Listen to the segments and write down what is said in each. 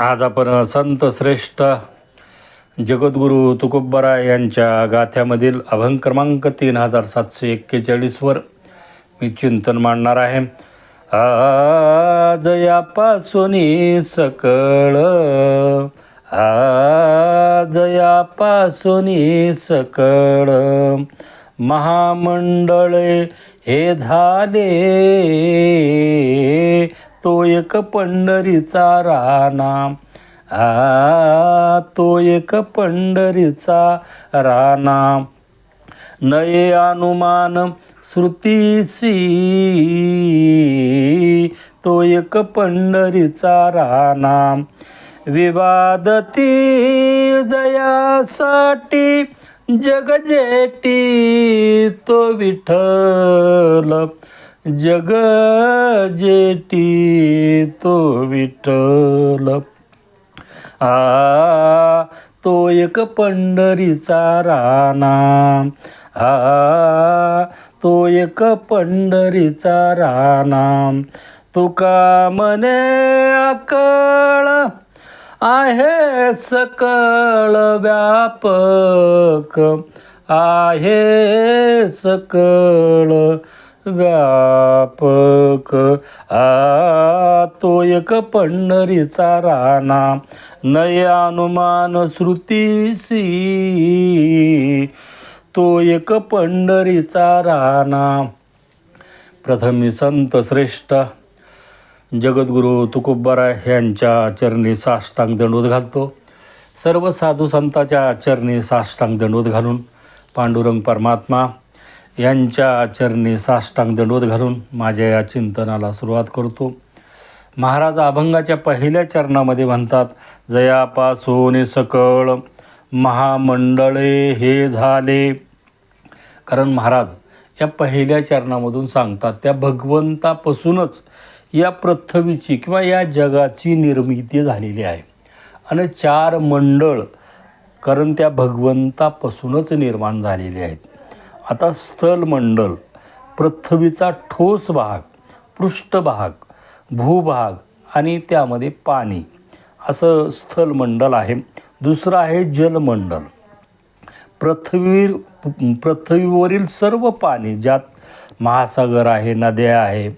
आज आपण संत श्रेष्ठ जगद्गुरू तुकोबरा यांच्या गाथ्यामधील अभंग क्रमांक तीन हजार सातशे एक्केचाळीसवर मी चिंतन मांडणार आहे. आज यापासून सकळ आज यापासून सकळ. महामंडळे हे झाले तो एक पंढरीचा राणा. आ तो एक पंढरीचा राणा. नये अनुमान श्रुतीसी. तो एक पंढरीचा राणा. विवादती जयासाठी जगजेटी तो विठ्ठल. जग जेटी तो विठ्ठल. आ तो एक पंढरीचा राणा. आ तो एक पंढरीचा राणा. तुका मने अकळ आहे सकळ व्यापक? आहे सकळ व्यापक आ तो एक पंढरीचा राणा. नय अनुमान श्रुतीसी तो एक पंढरीचा राणा. प्रथमी संत श्रेष्ठ. जगद्गुरू तुकोबरा यांच्या चरणी साष्टांग दंडवत घालतो. सर्व साधू संताच्या चरणी साष्टांग दंडवत घालून पांडुरंग परमात्मा यांच्या चरणी साष्टांग दंडवत घालून माझ्या या चिंतनाला सुरुवात करतो. महाराज अभंगाच्या पहिल्या चरणामध्ये म्हणतात जयापासून सकळ महामंडळे हे झाले. कारण महाराज या पहिल्या चरणामधून सांगतात त्या भगवंतापासूनच या पृथ्वीची किंवा या जगाची निर्मिती झालेली आहे. आणि चार मंडळ कारण त्या भगवंतापासूनच निर्माण झालेले आहेत. आता स्थलमंडल पृथ्वीचा ठोस भाग पृष्ठभाग भूभाग आणि त्यामध्ये पाणी. असं स्थलमंडल आहे. दुसरं आहे जलमंडल. पृथ्वी पृथ्वीवरील सर्व पाणी ज्यात महासागर आहे नद्या आहे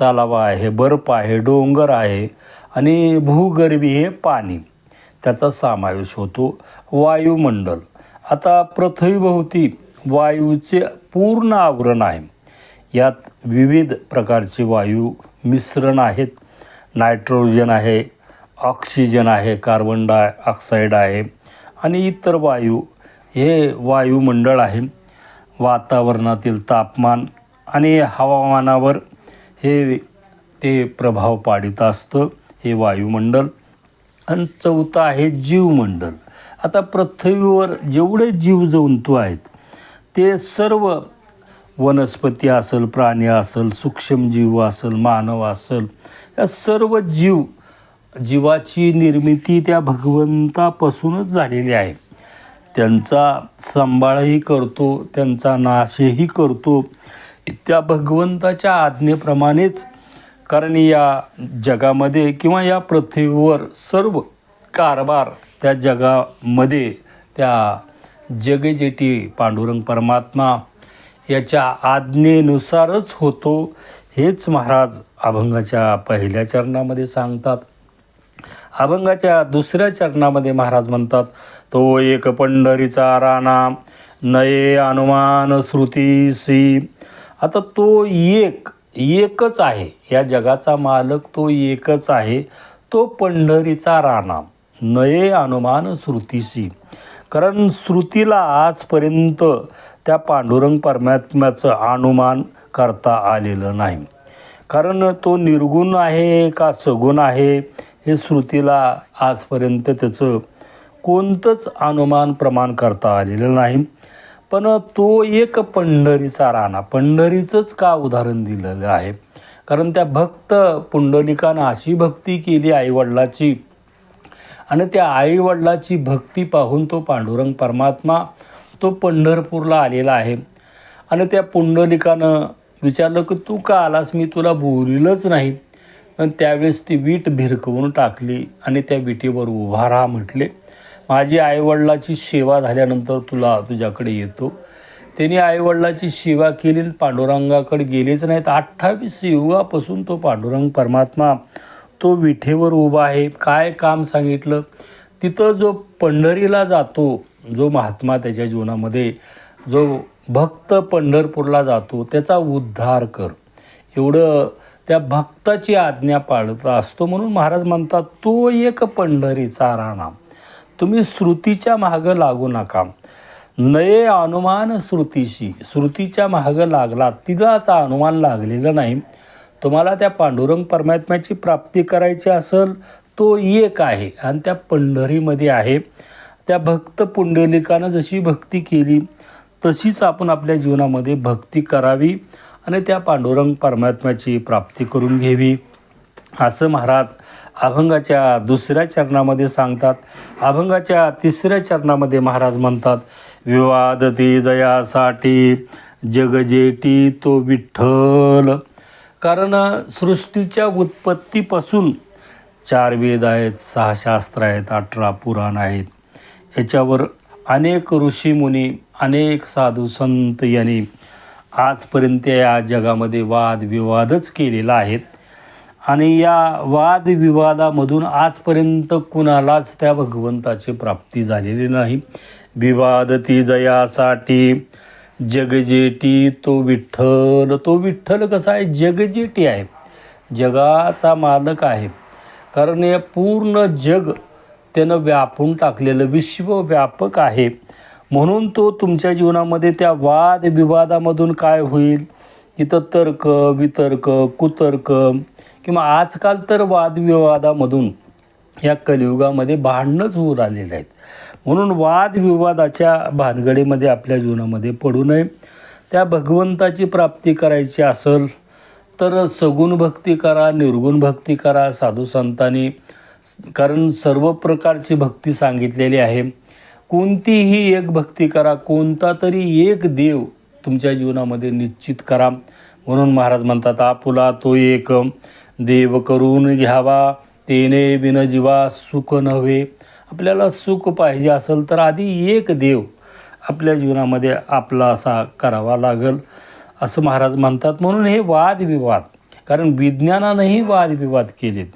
तलाव आहे बर्फ आहे डोंगर आहे आणि भूगर्भी हे पाणी त्याचा समावेश होतो. वायुमंडल. आता पृथ्वीभोवती वायूचे पूर्ण आवरण आहे. यात विविध प्रकारचे वायू मिश्रण आहेत. नायट्रोजन आहे ऑक्सिजन आहे कार्बन डाय ऑक्साईड आहे आणि इतर वायू. हे वायुमंडळ आहे. वातावरणातील तापमान आणि हवामानावर हे ते प्रभाव पाडित असतं. हे वायुमंडल आणि चौथं आहे जीवमंडल. आता पृथ्वीवर जेवढे जीवजंतू आहेत ते सर्व वनस्पती असेल प्राणी असेल सूक्ष्मजीव असेल मानव असेल या सर्व जीव जीवाची निर्मिती त्या भगवंतापासूनच झालेली आहे. त्यांचा सांभाळही करतो त्यांचा नाशही करतो त्या भगवंताच्या आज्ञेप्रमाणेच कारण या जगामध्ये किंवा या पृथ्वीवर सर्व कारभार त्या जगामध्ये त्या जगजेटी पांडुरंग परमात्मा याच्या आज्ञेनुसारच होतो हेच महाराज अभंगाच्या पहिल्या चरणामध्ये सांगतात. अभंगाच्या दुसऱ्या चरणामध्ये महाराज म्हणतात तो एक पंढरीचा राणा नये अनुमान श्रुतीसी. आता तो एक एकच आहे. या जगाचा मालक तो एकच आहे. तो पंढरीचा राणा नये अनुमान श्रुतीसी. कारण श्रुतीला आजपर्यंत त्या पांडुरंग परमात्म्याचं अनुमान करता आलेलं नाही. कारण तो निर्गुण आहे का सगुण आहे हे श्रुतीला आजपर्यंत त्याचं कोणतंच अनुमान प्रमाण करता आलेलं नाही. पण तो एक पंढरीचा राणा पंढरीचंच का उदाहरण दिलेलं आहे? कारण त्या भक्त पुंडलिकानं अशी भक्ती केली आईवडिलाची आणि त्या आईवडिलाची भक्ती पाहून तो पांडुरंग परमात्मा तो पंढरपूरला आलेला आहे. आणि त्या पुंडलिकानं विचारलं की तू का आलास? मी तुला बोलिलच नाही. पण त्यावेळेस ती वीट भिरकवून टाकली आणि त्या विटेवर उभा राहा म्हटले माझी आईवडिलाची सेवा झाल्यानंतर तुला तुझ्याकडे येतो. त्यांनी आईवडिलाची सेवा केली पांडुरंगाकडे गेलेच नाहीत. अठ्ठावीस युगापासून तो पांडुरंग परमात्मा तो विठेवर उभा आहे. काय काम सांगितलं? तिथं जो पंढरीला जातो जो महात्मा त्याच्या जीवनामध्ये जो भक्त पंढरपूरला जातो त्याचा उद्धार कर. एवढं त्या भक्ताची आज्ञा पाळत असतो म्हणून महाराज म्हणतात तो एक पंढरीचा राणा. तुम्ही श्रुतीच्या मागं लागू नका. नये अनुमान श्रुतीशी. श्रुतीच्या मागं लागला तिलाचा अनुमान लागलेलं नाही. तुम्हाला त्या पांडुरंग परमात्म्याची प्राप्ती करायची असेल तो एक आहे. आणि त्या पंढरीमध्ये आहे. त्या भक्त पुंडलिकानं जशी भक्ती केली तशीच आपण आपल्या जीवनामध्ये भक्ती करावी आणि त्या पांडुरंग परमात्म्याची प्राप्ती करून घ्यावी. असं महाराज अभंगाच्या दुसऱ्या चरणामध्ये सांगतात. अभंगाच्या तिसऱ्या चरणामध्ये महाराज म्हणतात विवाद ते जयासाठी जगजेटी तो विठ्ठल. कारण सृष्टीच्या उत्पत्तीपासून चार वेद आहेत सहा शास्त्र आहेत अठरा पुराण आहेत. याच्यावर अनेक ऋषीमुनी अनेक साधू संत यांनी आजपर्यंत या जगामध्ये वादविवादच केलेला आहेत आणि या वादविवादामधून आजपर्यंत कुणालाच त्या भगवंताची प्राप्ती झालेली नाही. विवाद ती जयासाठी जगजेटी तो विठ्ठल तो विठ्ठल कसा आहे? जगजेटी आहे. जगाचा मालक आहे. कारण हे पूर्ण जग त्यानं व्यापून टाकलेलं विश्वव्यापक आहे. म्हणून तो तुमच्या जीवनामध्ये त्या वादविवादामधून काय होईल? इथं तर्क वितर्क कुतर्क किंवा आजकाल तर वादविवादामधून या कलियुगामध्ये भांडणंच होऊ राहिलेले आहेत. म्हणून वादविवादाच्या भानगडीमध्ये आपल्या जीवनामध्ये पडू नये. त्या भगवंताची प्राप्ती करायची असेल तर सगुण भक्ती करा निर्गुण भक्ती करा साधू संतांनी. कारण सर्व प्रकारची भक्ती सांगितलेली आहे. कोणतीही एक भक्ती करा कोणता तरी एक देव तुमच्या जीवनामध्ये निश्चित करा. म्हणून महाराज म्हणतात आपुला तो एक देव करून घ्यावा तेने बिन जीवा सुख नव्हे. आपल्याला सुख पाहिजे असेल तर आधी एक देव आपल्या जीवनामध्ये आपला असा करावा लागेल असं महाराज म्हणतात. म्हणून हे वादविवाद कारण विज्ञानानंही वादविवाद केलेत.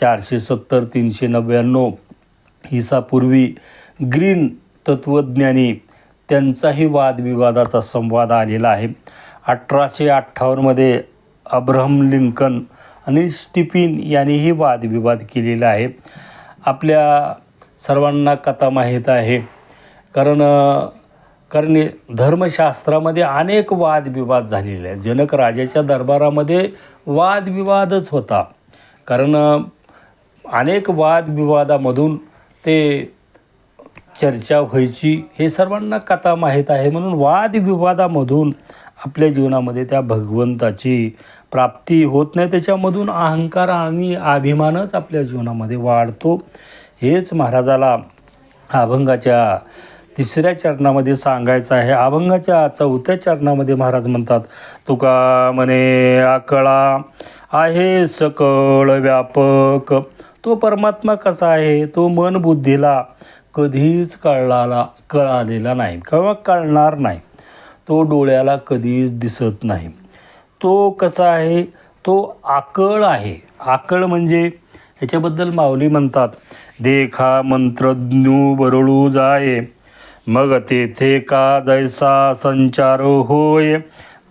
चारशे सत्तर तीनशे नव्याण्णव हिसापूर्वी ग्रीन तत्त्वज्ञानी त्यांचाही वादविवादाचा संवाद आलेला आहे. अठराशे अठ्ठावन्नमध्ये अब्राहम लिंकन आणि स्टिफिन यांनीही वादविवाद केलेला आहे. आपल्या सर्वांना कथा माहीत आहे. कारण कारण धर्मशास्त्रामध्ये अनेक वादविवाद झालेले आहेत. जनक राजाच्या दरबारामध्ये वादविवादच होता. कारण अनेक वादविवादामधून ते चर्चा व्हायची हे सर्वांना कथा माहीत आहे. म्हणून वादविवादामधून आपल्या जीवनामध्ये त्या भगवंताची प्राप्ती होत नाही. त्याच्यामधून अहंकार आणि अभिमानच आपल्या जीवनामध्ये वाढतो. हेच महाराजाला अभंगाच्या तिसऱ्या चरणामध्ये सांगायचं आहे. अभंगाच्या चौथ्या चरणामध्ये महाराज म्हणतात तुका म्हणे आकळा आहे सकळ व्यापक. तो परमात्मा कसा आहे? तो मन बुद्धीला कधीच कळाला कळालेला नाही किंवा कळणार नाही. तो डोळ्याला कधीच दिसत नाही. तो कसा आहे? तो आकळ आहे. आकळ म्हणजे याच्याबद्दल माऊली म्हणतात देखा मंत्रज्ञू बरळू जाये. मग तेथे का जैसा संचार होय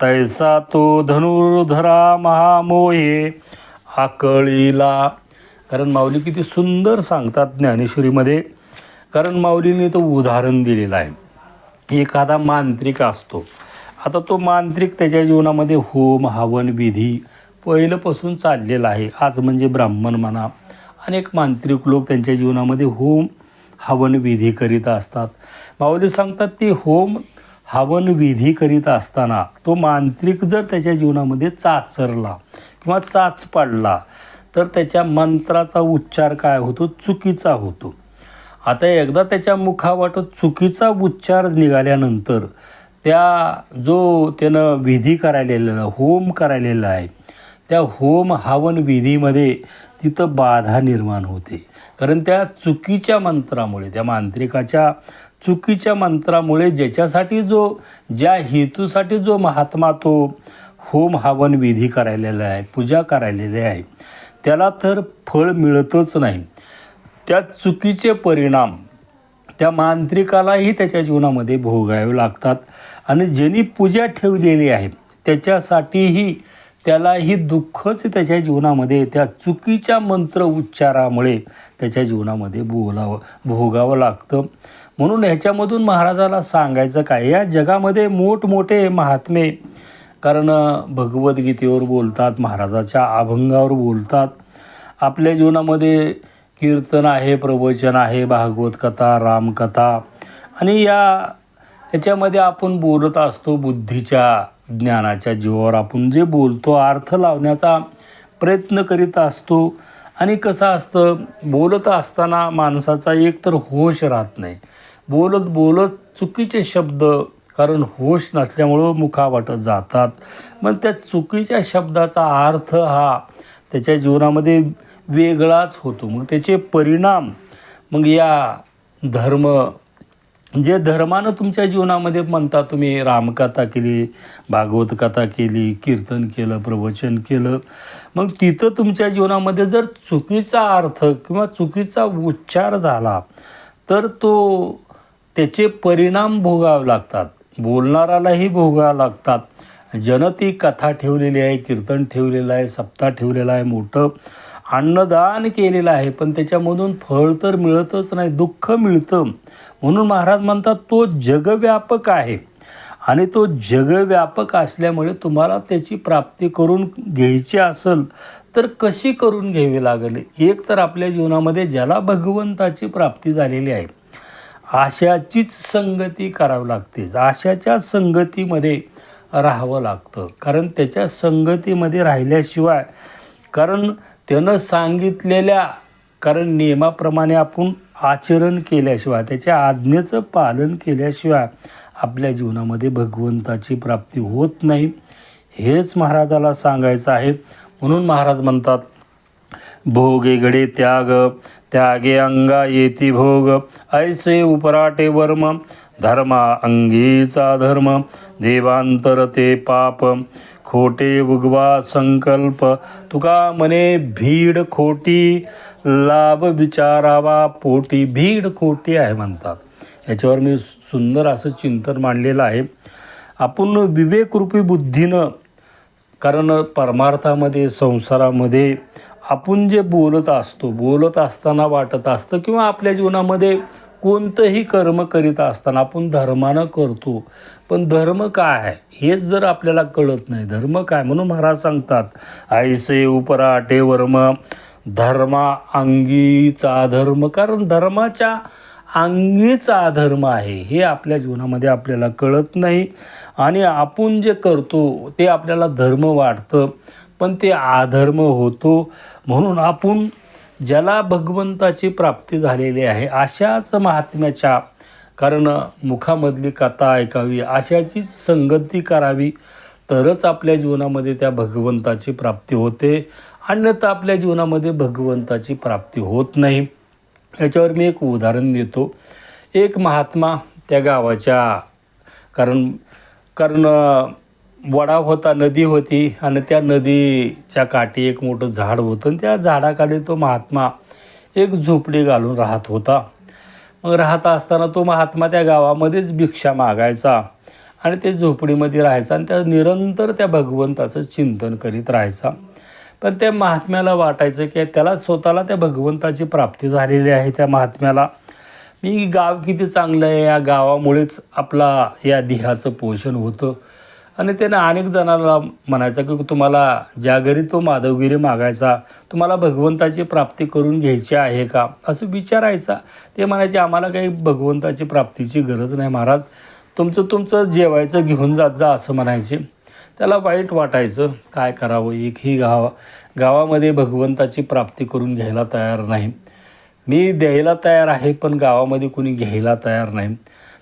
तैसा तो धनुर्धरा महामोये आकळीला. कारण माऊली किती सुंदर सांगतात ज्ञानेश्वरीमध्ये. कारण माऊलीने तो उदाहरण दिलेलं आहे. एखादा मांत्रिक असतो. आता तो मांत्रिक त्याच्या जीवनामध्ये होम हवन विधी पहिल्यापासून चाललेला आहे. आज म्हणजे ब्राह्मण म्हणा अनेक मांत्रिक लोक त्यांच्या जीवनामध्ये होम हवन विधी करीत असतात. माऊली सांगतात ते होम हवन विधी करीत असताना तो मांत्रिक जर त्याच्या जीवनामध्ये चाचरला किंवा चाच पडला तर त्याच्या मंत्राचा उच्चार काय होतो? चुकीचा होतो. आता एकदा त्याच्या मुखावाटत चुकीचा उच्चार निघाल्यानंतर त्या जो त्यानं विधी करायलेला होम करायलेला आहे त्या होम हवन विधीमध्ये तिथं बाधा निर्माण होते. कारण त्या चुकीच्या मंत्रामुळे त्या मांत्रिकाच्या चुकीच्या मंत्रामुळे ज्याच्यासाठी जो ज्या हेतूसाठी जो महात्मा तो होम हवन विधी करायलेला आहे पूजा करायलेली आहे त्याला तर फळ मिळतच नाही. त्या चुकीचे परिणाम त्या मांत्रिकालाही त्याच्या जीवनामध्ये भोगावे लागतात. आणि ज्यांनी पूजा ठेवलेली आहे त्याच्यासाठीही त्यालाही दुःखच त्याच्या जीवनामध्ये त्या चुकीच्या मंत्र उच्चारामुळे त्याच्या जीवनामध्ये बोलावं भोगावं लागतं. म्हणून ह्याच्यामधून महाराजाला सांगायचं काय या जगामध्ये मोठमोठे महात्मे कारण भगवद्गीतेवर बोलतात महाराजाच्या अभंगावर बोलतात. आपल्या जीवनामध्ये कीर्तन आहे प्रवचन आहे भागवत कथा रामकथा आणि या याच्यामध्ये आपण बोलत असतो बुद्धीच्या ज्ञानाच्या जीवावर आपण जे बोलतो अर्थ लावण्याचा प्रयत्न करीत असतो. आणि कसं असतं बोलत असताना माणसाचा एक तर होश राहत नाही. बोलत बोलत चुकीचे शब्द कारण होश नसल्यामुळं मुखावाटत जातात. मग त्या चुकीच्या शब्दाचा अर्थ हा त्याच्या जीवनामध्ये वेगळाच होतो. मग त्याचे परिणाम मग या धर्म जे धर्मानं तुमच्या जीवनामध्ये म्हणता तुम्ही रामकथा केली भागवत कथा केली कीर्तन केलं प्रवचन केलं मग तिथं तुमच्या जीवनामध्ये जर चुकीचा अर्थ किंवा चुकीचा उच्चार झाला तर तो त्याचे परिणाम भोगावे लागतात. बोलणारालाही भोगावे लागतात. जन ती कथा ठेवलेली आहे कीर्तन ठेवलेलं आहे सप्ताह ठेवलेला आहे मोठं अन्नदान केलेलं आहे पण त्याच्यामधून फळ तर मिळतच नाही दुःख मिळतं. म्हणून महाराज म्हणतात तो जगव्यापक आहे. आणि तो जगव्यापक असल्यामुळे तुम्हाला त्याची प्राप्ती करून घ्यायची असेल तर कशी करून घ्यावी लागेल? एक तर आपल्या जीवनामध्ये ज्याला भगवंताची प्राप्ती झालेली आहे आशाचीच संगती करावी लागते. आशाच्या संगतीमध्ये राहावं लागतं. कारण त्याच्या संगतीमध्ये राहिल्याशिवाय कारण त्यानं सांगितलेल्या कारण नियमाप्रमाणे आपण आचरण केल्याशिवाय त्याच्या आज्ञेचं पालन केल्याशिवाय आपल्या जीवनामध्ये भगवंताची प्राप्ती होत नाही. हेच महाराजाला सांगायचं आहे. म्हणून महाराज म्हणतात भोगे गडे त्याग त्यागे अंगा येती भोग ऐसे उपराटे वर्म धर्मा अंगीचा धर्म देवांतर ते पाप खोटे उगवा संकल्प तुका मने भीड खोटी लाभ विचारावा पोटी भीड खोटी आहे म्हणतात. याच्यावर मी सुंदर असं चिंतन मांडलेलं आहे. आपण विवेकरूपी बुद्धीनं कारण परमार्थामध्ये संसारामध्ये आपण जे बोलत असतो बोलत असताना वाटत असतं किंवा आपल्या जीवनामध्ये कोणतंही कर्म करीत असताना आपण धर्मानं करतो. पण धर्म काय आहे? हेच जर आपल्याला कळत नाही. धर्म काय? म्हणून महाराज सांगतात आईसे उपराटे वर्म धर्मा अंगीचा धर्म कारण धर्माच्या अंगीचा अधर्म आहे हे आपल्या जीवनामध्ये आपल्याला कळत नाही. आणि आपण जे करतो ते आपल्याला धर्म वाटतं पण ते अधर्म होतो. म्हणून आपण ज्याला भगवंताची प्राप्ती झालेली आहे अशाच महात्म्याच्या कारण मुखामधली कथा ऐकावी अशाचीच संगती करावी तरच आपल्या जीवनामध्ये त्या भगवंताची प्राप्ती होते. अन्यथा आपल्या जीवनामध्ये भगवंताची प्राप्ती होत नाही. याच्यावर मी एक उदाहरण देतो. एक महात्मा त्या गावाच्या कारण कारण वडा होता नदी होती आणि त्या नदीच्या काठी एक मोठं झाड होतं. आणि त्या झाडाखाली तो महात्मा एक झोपडी घालून राहत होता. मग राहत असताना तो महात्मा त्या गावामध्येच भिक्षा मागायचा आणि ते झोपडीमध्ये राहायचा आणि त्या निरंतर त्या भगवंताचं चिंतन करीत राहायचा. पण त्या महात्म्याला वाटायचं की त्याला स्वतःला त्या भगवंताची प्राप्ती झालेली आहे त्या महात्म्याला. मी गाव किती चांगलं आहे या गावामुळेच आपला या देहाचं पोषण होतं. आणि त्यानं अनेक जणांना म्हणायचं की तुम्हाला ज्या घरी तो माधवगिरी मागायचा तुम्हाला भगवंताची प्राप्ती करून घ्यायची आहे का? असं विचारायचा. ते म्हणायचे आम्हाला काही भगवंताची प्राप्तीची गरज नाही महाराज. तुमचं तुमचं जेवायचं घेऊन जात जा असं म्हणायचे. त्याला वाईट वाटायचं. काय करावं? एकही गावा गावामध्ये भगवंताची प्राप्ती करून घ्यायला तयार नाही. मी द्यायला तयार आहे पण गावामध्ये कोणी घ्यायला तयार नाही.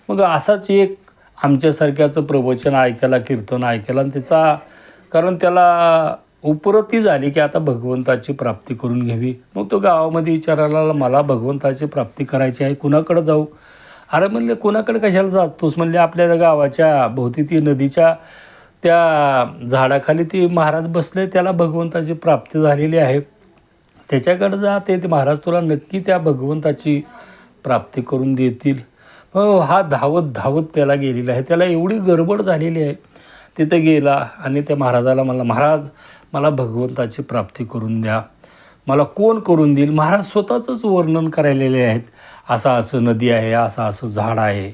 मग असाच एक आमच्यासारख्याचं प्रवचन ऐकायला कीर्तन ऐकायला आणि त्याचा कारण त्याला उपरती झाली की आता भगवंताची प्राप्ती करून घ्यावी. मग तो गावामध्ये विचारायला मला भगवंताची प्राप्ती करायची आहे कुणाकडं जाऊ? अरे म्हणले कोणाकडे कशाला जातोस? म्हणले आपल्या गावाच्या भोवती ती नदीच्या त्या झाडाखाली ती महाराज बसले त्याला भगवंताची प्राप्ती झालेली आहे. त्याच्याकडे जा ते ते महाराज तुला नक्की त्या भगवंताची प्राप्ती करून देतील. हो हा धावत धावत त्याला गेलेला आहे. त्याला एवढी गडबड झालेली आहे. तिथं गेला आणि त्या महाराजाला मला महाराज मला भगवंताची प्राप्ती करून द्या. मला कोण करून देईल? महाराज स्वतःचंच वर्णन करायलेले आहेत. असं असं नदी आहे असं असं झाड आहे.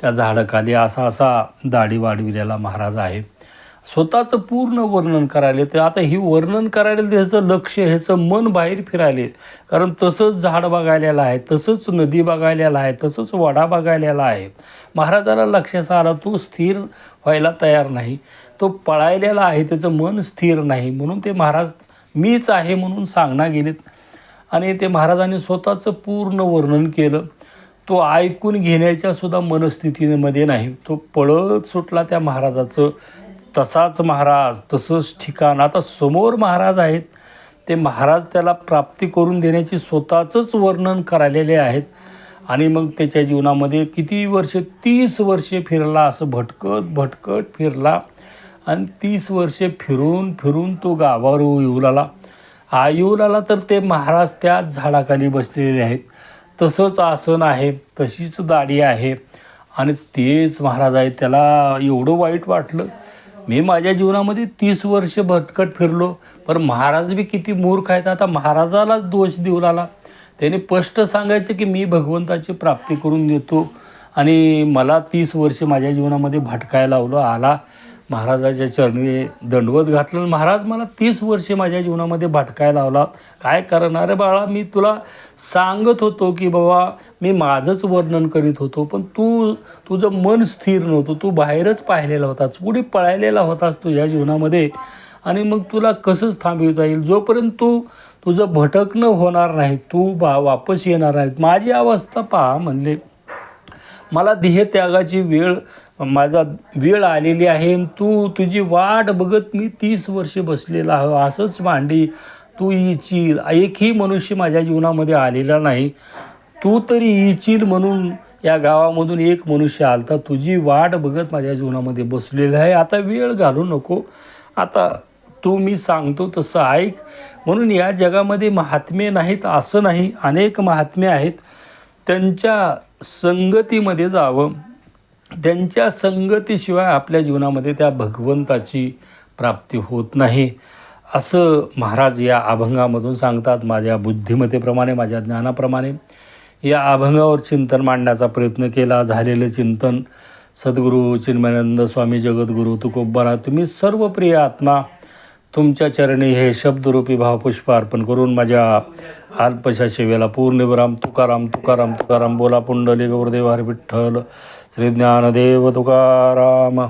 त्या झाडाखाली असा असा दाढी वाढविलेला महाराज आहे. स्वतःचं पूर्ण वर्णन करायले तर आता ही वर्णन करायला त्याचं लक्ष ह्याचं मन बाहेर फिरायले कारण तसंच झाड बघायलेलं आहे तसंच नदी बघायलेलं आहे तसंच वडा बघायलेला आहे. महाराजाला लक्षात आला तो स्थिर व्हायला तयार नाही. तो पळायलेला आहे त्याचं मन स्थिर नाही. म्हणून ते महाराज मीच आहे म्हणून सांगणं गेलेत. आणि ते महाराजांनी स्वतःचं पूर्ण वर्णन केलं. तो ऐकून घेण्याच्या सुद्धा मनस्थितीमध्ये नाही. तो पळत सुटला त्या महाराजाचं. तसाच महाराज तसंच ठिकाण. आता समोर महाराज आहेत ते महाराज त्याला प्राप्ती करून देण्याची स्वतःचंच वर्णन करायलेले आहेत. आणि मग त्याच्या जीवनामध्ये किती वर्ष तीस वर्षे फिरला असं भटकत भटकत फिरला. आणि तीस वर्षे फिरून फिरून तो गावावर येऊ लागला. हा येऊ लागला तर ते महाराज त्याच झाडाखाली बसलेले आहेत. तसंच आसन आहे तशीच दाढी आहे. आणि तेच महाराज आहे त्याला एवढं वाईट वाटलं. मी माझ्या जीवनामध्ये तीस वर्ष भटकट फिरलो पण महाराज बी किती मूर्ख आहेत. आता महाराजालाच दोष देऊ लागला. त्याने स्पष्ट सांगायचं की मी भगवंताची प्राप्ती करून देतो. आणि मला तीस वर्ष माझ्या जीवनामध्ये भटकायला लावलं आला. महाराजाच्या चरणी दंडवत घातलं. महाराज मला तीस वर्षे माझ्या जीवनामध्ये भटकायला लावला. काय करणार? रे बाळा मी तुला सांगत होतो की बाबा मी माझंच वर्णन करीत होतो पण तू तुझं मन स्थिर नव्हतं. तू बाहेरच पाहिलेला होतास पुढे पळायलेला होतास तुझ्या जीवनामध्ये? आणि मग तुला कसंच थांबवता येईल? जोपर्यंत तू तुझं भटकणं होणार नाही तू बा वापस येणार नाही माझी अवस्था पहा म्हणले. मला ध्येयत्यागाची वेळ माझा वेळ आलेली आहे आणि तू तुझी वाट बघत मी तीस वर्षे बसलेला आहे. असंच मांडी तू इचील एकही मनुष्य माझ्या जीवनामध्ये आलेला नाही. तू तरी इचील म्हणून या गावामधून एक मनुष्य आलता. तुझी वाट बघत माझ्या जीवनामध्ये बसलेलं आहे. आता वेळ घालू नको. आता तू मी सांगतो तसं ऐक. म्हणून या जगामध्ये महात्मे नाहीत असं नाही. अनेक महात्मे आहेत. त्यांच्या संगतीमध्ये जावं. त्यांच्या संगतीशिवाय आपल्या जीवनामध्ये त्या भगवंताची प्राप्ती होत नाही. असं महाराज या अभंगामधून सांगतात. माझ्या बुद्धिमतेप्रमाणे माझ्या ज्ञानाप्रमाणे. या अभंगावर चिंतन मांडण्याचा प्रयत्न केला. झालेलं चिंतन सद्गुरू चिन्मयानंद स्वामी जगद्गुरू तुकोबरा तुम्ही सर्व प्रिय आत्मा तुमच्या चरणी हे शब्दरूपी भावपुष्प अर्पण करून माझ्या अल्पशा सेवेला पूर्णविराम तुकाराम तुकाराम तुकाराम बोला पुंडली गौरदेव हरी विठ्ठल श्री ज्ञानदेव तुकाराम